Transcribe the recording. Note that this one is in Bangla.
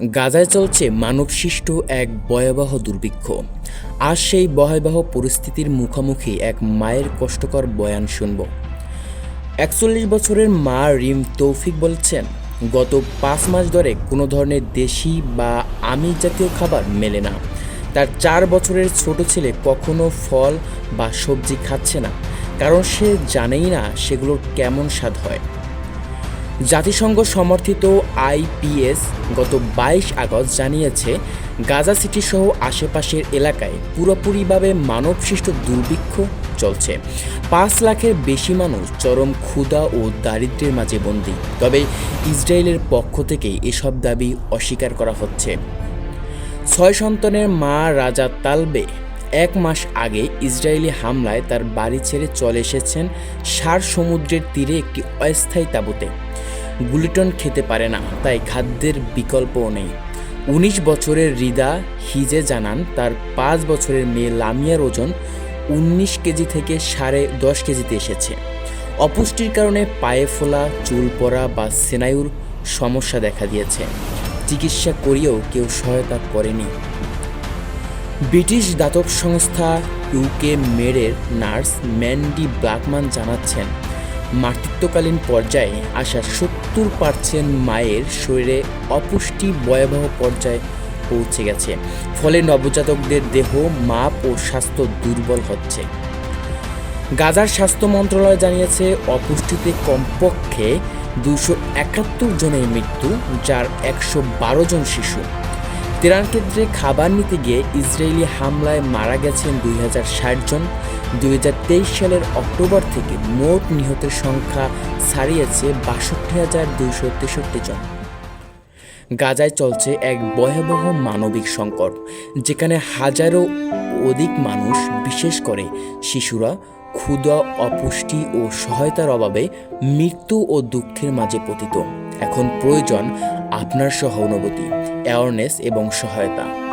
গাজায় চলছে মানবসৃষ্ট এক ভয়াবহ দুর্ভিক্ষ। আর সেই ভয়াবহ পরিস্থিতির মুখোমুখি এক মায়ের কষ্টকর বয়ান শুনব। একচল্লিশ বছরের মা রিম তৌফিক বলছেন, গত পাঁচ মাস ধরে কোনো ধরনের দেশি বা আমিষ জাতীয় খাবার মেলে না। তার চার বছরের ছোট ছেলে কখনো ফল বা সবজি খাচ্ছে না, কারণ সে জানেই না সেগুলোর কেমন স্বাদ হয়। জাতিসংঘ সমর্থিত আইপিএস গত বাইশ আগস্ট জানিয়েছে, গাজা সিটি সহ আশেপাশের এলাকায় পুরোপুরিভাবে মানবসৃষ্ট দুর্ভিক্ষ চলছে। পাঁচ লাখের বেশি মানুষ চরম ক্ষুধা ও দারিদ্র্যের মাঝে বন্দী। তবে ইসরায়েলের পক্ষ থেকে এসব দাবি অস্বীকার করা হচ্ছে। ছয় সন্তানের মা রাজা তালবে এক মাস আগে ইসরায়েলি হামলায় তার বাড়ি ছেড়ে চলে এসেছেন সার সমুদ্রের তীরে একটি অস্থায়ী তাঁবুতে। গুলিটন খেতে পারে না, তাই খাদ্যের বিকল্পও নেই। উনিশ বছরের রিদা হিজে জানান, তার পাঁচ বছরের মেয়ে লামিয়ার ওজন উনিশ কেজি থেকে সাড়ে দশ কেজিতে এসেছে। অপুষ্টির কারণে পায়ে ফোলা, চুল পড়া বা স্নায়ুর সমস্যা দেখা দিয়েছে। চিকিৎসা করিয়েও কেউ সহায়তা করেনি। ব্রিটিশ দাতব সংস্থা ইউকে মেরের নার্স ম্যান্ডি ব্ল্যাকম্যান জানাচ্ছেন, মাতৃত্বকালীন পর্যায়ে আসা সত্তর পার্সেন্ট মায়ের শরীরে অপুষ্টি ভয়াবহ পর্যায়ে পৌঁছে গেছে। ফলে নবজাতকদের দেহ, মাপ ও স্বাস্থ্য দুর্বল হচ্ছে। গাজার স্বাস্থ্য মন্ত্রণালয় জানিয়েছে, অপুষ্টিতে কমপক্ষে দুশো একাত্তর জনের মৃত্যু, যার একশো বারো জন শিশু। তেরান ক্ষেত্রে খাবার নিতে গিয়ে ইসরায়েলি হামলায় মারা গেছেন দুই হাজার ষাট জন। দুই হাজার তেইশ সালের অক্টোবর থেকে মোট নিহতের সংখ্যা ছাড়িয়েছে বাষট্টি হাজার দুইশো তেষট্টি জন। গাজায় চলছে এক ভয়াবহ মানবিক সংকট, যেখানে হাজারো অধিক মানুষ, বিশেষ করে শিশুরা ক্ষুধা অপুষ্টি ও সহায়তার অভাবে মৃত্যু ও দুঃখের মাঝে পতিত। এখন প্রয়োজন আপনার সহানুভূতি অ্যাওয়ারনেস এবং সহায়তা।